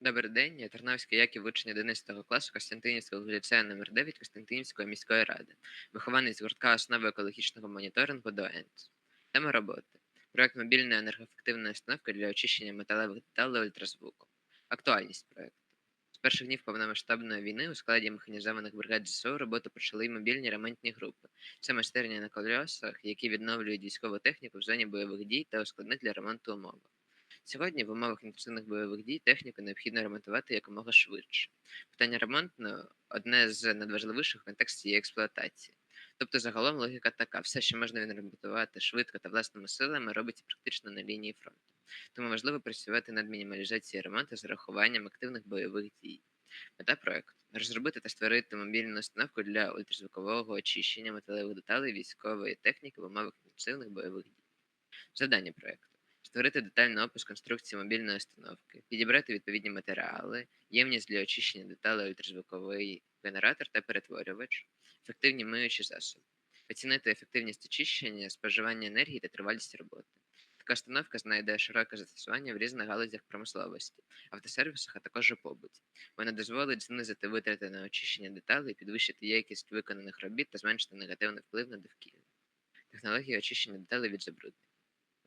Добрий день, я Тарнавський Яків, учень 11 класу Костянтинівського ліцею номер 9 Костянтинівської міської ради, вихований з гуртка основи екологічного моніторингу до ЕНЦ. Тема роботи. Проект мобільної енергоефективної установки для очищення металевих деталей ультразвуком. Актуальність проекту. З перших днів повномасштабної війни у складі механізованих бригад ЗСУ роботу почали й мобільні ремонтні групи. Це майстерні на колесах, які відновлюють військову техніку в зоні бойових дій та у для ремонту умовах. Сьогодні в умовах інтенсивних бойових дій техніку необхідно ремонтувати якомога швидше. Питання ремонту одне з надважливіших в контексті її експлуатації. Тобто, загалом логіка така: все, що можна відремонтувати швидко та власними силами, робиться практично на лінії фронту. Тому важливо працювати над мінімалізацією ремонту з урахуванням активних бойових дій. Мета проекту розробити та створити мобільну установку для ультразвукового очищення металевих деталей військової техніки в умовах інтенсивних бойових дій. Завдання проекту створити детальний опис конструкції мобільної установки, підібрати відповідні матеріали, ємність для очищення деталей ультразвуковий генератор та перетворювач, ефективні миючі засоби, оцінити ефективність очищення, споживання енергії та тривалість роботи. Така установка знайде широке застосування в різних галузях промисловості, автосервісах, а також у побуті. Вона дозволить знизити витрати на очищення деталей, підвищити якість виконаних робіт та зменшити негативний вплив на довкілля. Технологія очищення деталей від забруднень.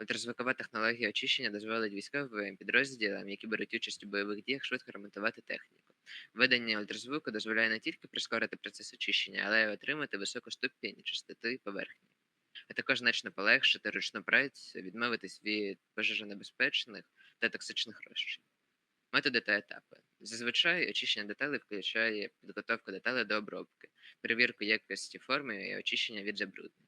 Ультразвукова технологія очищення дозволить військовим підрозділам, які беруть участь у бойових діях, швидко ремонтувати техніку. Введення ультразвуку дозволяє не тільки прискорити процес очищення, але й отримати високу ступінь чистоти поверхні, а також значно полегшити ручну працю, відмовитись від пожежонебезпечних та токсичних розчин. Методи та етапи. Зазвичай очищення деталей включає підготовку деталей до обробки, перевірку якості форми і очищення від забруднень.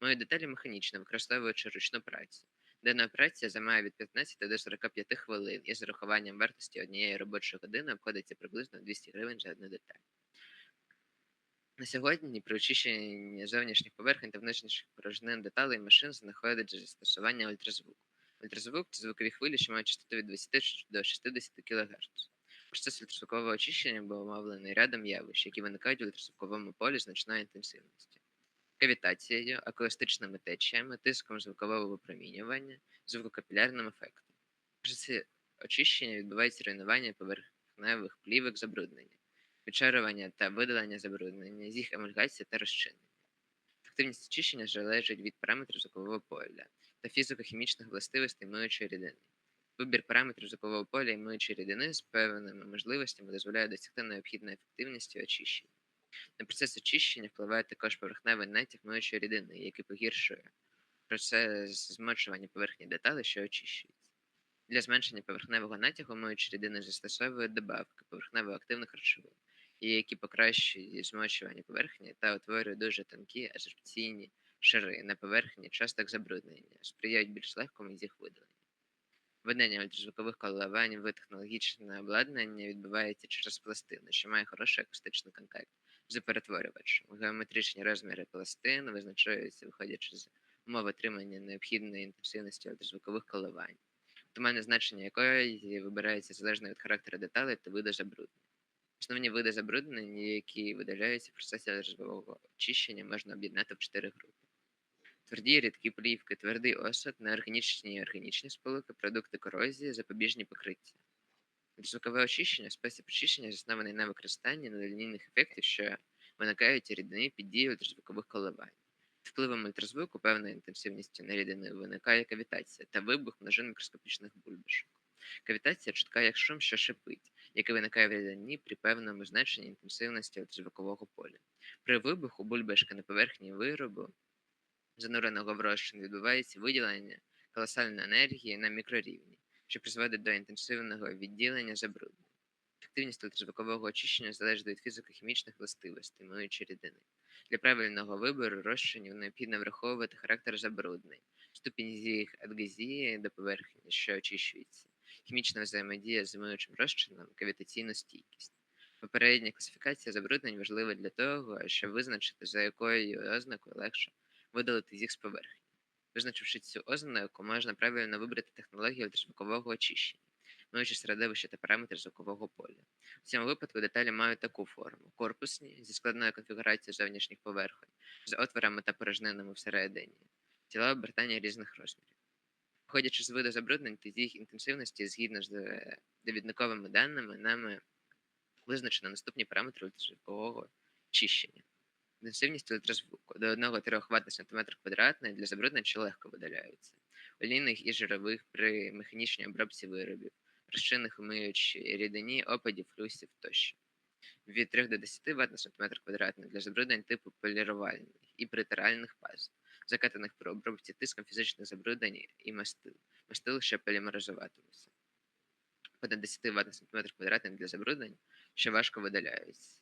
Мої деталі механічно, використовуючи ручну працю. Дана операція займає від 15 до 45 хвилин і з урахуванням вартості однієї робочої години обходиться приблизно 200 гривень за одну деталь. На сьогодні при очищенні зовнішніх поверхень та внутрішніх порожнин деталей машин знаходить застосування ультразвуку. Ультразвук це звукові хвилі, що мають частоту від 20 до 60 кГц. Процес ультразвукового очищення був умовлений рядом явищ, які виникають в ультразвуковому полі значної інтенсивності кавітацією, акустичними течіями, тиском звукового випромінювання, звукокапілярним ефектом. Процесі очищення відбувається руйнування поверхневих плівок забруднення, відчарування та видалення забруднення, з їх емульгація та розчинення. Ефективність очищення залежить від параметрів звукового поля та фізико-хімічних властивостей миючої рідини. Вибір параметрів звукового поля і миючої рідини з певними можливостями дозволяє досягти необхідної ефективності очищення. На процес очищення впливає також поверхневий натяк миючої рідини, який погіршує процес змочування поверхні деталей, що очищується. Для зменшення поверхневого натягу миючі рідини застосовують добавки поверхнево-активних речовин, які покращують змочування поверхні та утворюють дуже тонкі ажорбційні шари на поверхні часток забруднення, сприяють більш легкому їх видаленню. Введення ультразвукових коливань в технологічне обладнання відбувається через пластину, що має хороший акустичний контакт з перетворювачем. Геометричні розміри пластин визначаються, виходячи з умов отримання необхідної інтенсивності ультразвукових коливань, оптимальне значення якої вибирається залежно від характеру деталей та виду забруднення. Основні види забруднення, які видаляються в процесі ультразвукового очищення, можна об'єднати в чотири групи. Тверді рідкі плівки, твердий осад, неорганічні і органічні сполуки, продукти корозії, запобіжні покриття. Звукове очищення, спосіб очищення заснований на використанні нелінійних ефектів, що виникають рідини під дією ультразвукових коливань. Впливом ультразвуку певною інтенсивністю на рідини виникає кавітація та вибух множин мікроскопічних бульбашок. Кавітація чутка як шум, що шипить, який виникає в рідині при певному значенні інтенсивності ультразвукового поля. При вибуху бульбашки на поверхні виробу, зануреного в розчин, відбувається виділення колосальної енергії на мікрорівні що призводить до інтенсивного відділення забруднень. Ефективність ультразвукового очищення залежить від фізико-хімічних властивостей миючої рідини. Для правильного вибору розчинів необхідно враховувати характер забруднень, ступінь їх адгезії до поверхні, що очищується, хімічна взаємодія з миючим розчином, кавітаційну стійкість. Попередня класифікація забруднень важлива для того, щоб визначити, за якою ознакою легше видалити їх з поверхні. Визначивши цю ознаку, можна правильно вибрати технологію ультразвукового очищення, миючи середовище та параметри звукового поля. У цьому випадку деталі мають таку форму: корпусні зі складною конфігурацією зовнішніх поверхонь, з отворами та порожнинами всередині, тіла обертання різних розмірів. Виходячи з виду забруднень та їх інтенсивності згідно з е, довідниковими даними, нами визначено наступні параметри ультразвукового очищення. Інтенсивність ультразвуку до 1-3 Вт сантиметр квадратний для забруднень, що легко видаляються, олійних і жирових при механічній обробці виробів, розчинних у миючій рідині, опадів, флюсів тощо. Від 3 до 10 Вт на сантиметр квадратний для забруднень типу полірувальних і притиральних паз, закатаних при обробці тиском фізичних забруднень і мастил, мастил, що полімеризуватимуться. Понад 10 Вт на сантиметр квадратний для забруднень, що важко видаляються,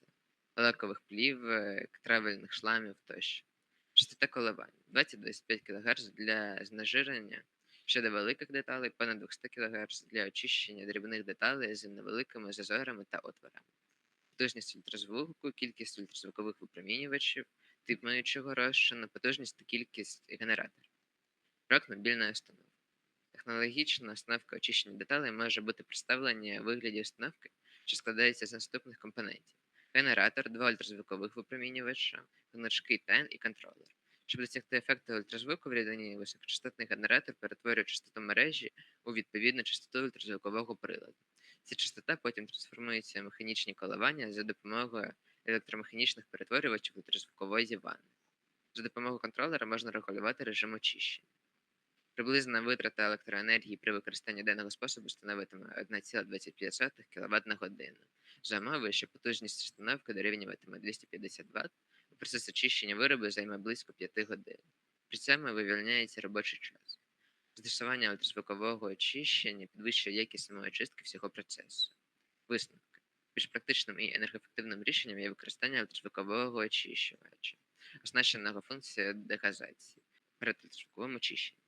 лакових плівок, травельних шламів тощо. Частота коливань 20-25 кГц для знежирення щодо великих деталей, понад 200 кГц для очищення дрібних деталей з невеликими зазорами та отворами. Потужність ультразвуку, кількість ультразвукових випромінювачів, тип миючого розчину, потужність та кількість генераторів. Рок мобільної установки. Технологічна установка очищення деталей може бути представлена у вигляді установки, що складається з наступних компонентів: генератор, два ультразвукових випромінювача, гнучкий тен і контролер. Щоб досягти ефекту ультразвуку в рідині, високочастотний генератор перетворює частоту мережі у відповідну частоту ультразвукового приладу. Ця частота потім трансформується в механічні коливання за допомогою електромеханічних перетворювачів ультразвукової ванни. За допомогою контролера можна регулювати режим очищення. Приблизна витрата електроенергії при використанні даного способу становитиме 1,25 кВт на годину. За умови, що потужність установки дорівнюватиме 250 Вт, а процес очищення виробу займе близько 5 годин. При цьому вивільняється робочий час. Застосування ультразвукового очищення підвищує якість самоочистки всього процесу. Висновки. Більш практичним і енергоефективним рішенням є використання ультразвукового очищувача, оснащеного функцією дегазації перед ультразвуковим очищенням.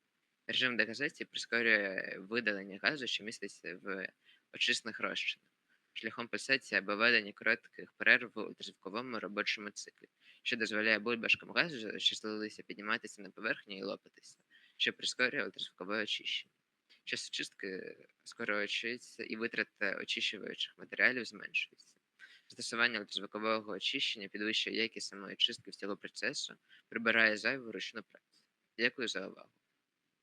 Режим дегазації прискорює видалення газу, що міститься в очисних розчинах, шляхом пульсації або ведення коротких перерв в ультразвуковому робочому циклі, що дозволяє бульбашкам газу, що злилися підніматися на поверхню і лопатися, що прискорює ультразвукове очищення. Час очистки скорочується і витрата очищуваючих матеріалів зменшується. Застосування ультразвукового очищення підвищує якість самої чистки всього процесу, прибирає зайву ручну працю. Дякую за увагу.